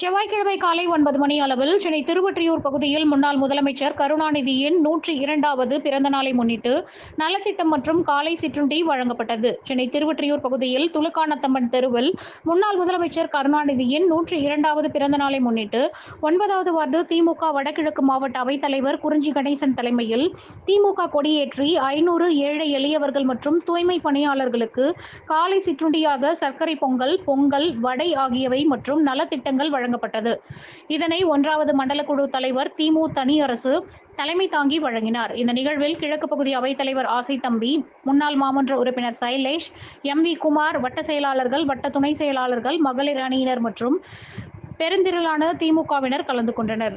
செவ்வாய்க்கிழமை காலை ஒன்பது மணி அளவில் சென்னை திருவொற்றியூர் பகுதியில் முன்னாள் முதலமைச்சர் கருணாநிதியின் நூற்றி இரண்டாவது பிறந்த நாளை முன்னிட்டு நலத்திட்டம் மற்றும் காலை சிற்றுண்டி வழங்கப்பட்டது. சென்னை திருவொற்றியூர் பகுதியில் துலுக்கானத்தம்மன் தெருவில் முன்னாள் முதலமைச்சர் கருணாநிதியின் நூற்றி இரண்டாவது பிறந்த நாளை முன்னிட்டு ஒன்பதாவது வார்டு திமுக வடகிழக்கு மாவட்ட அவைத்தலைவர் குறிஞ்சி கணேசன் தலைமையில் திமுக கொடியேற்றி ஐநூறு ஏழை எளியவர்கள் மற்றும் தூய்மை பணியாளர்களுக்கு காலை சிற்றுண்டியாக சர்க்கரை பொங்கல் பொங்கல் வடை ஆகியவை மற்றும் நலத்திட்டங்கள் வழங்கப்பட்டது. இதனை ஒன்றாவது மண்டல குழு தலைவர் திமு தனியரசு தலைமை தாங்கி வழங்கினார். இந்த நிகழ்வில் கிழக்கு பகுதி அவைத்தலைவர் ஆசை தம்பி முன்னாள் மாமன்ற உறுப்பினர் சைலேஷ் எம். வி. குமார் வட்ட செயலாளர்கள் வட்ட துணை செயலாளர்கள் மகளிர் அணியினர் மற்றும் பெருந்திரளான திமுகவினர் கலந்து கொண்டனர்.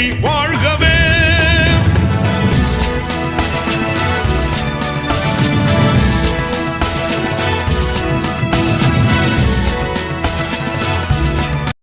be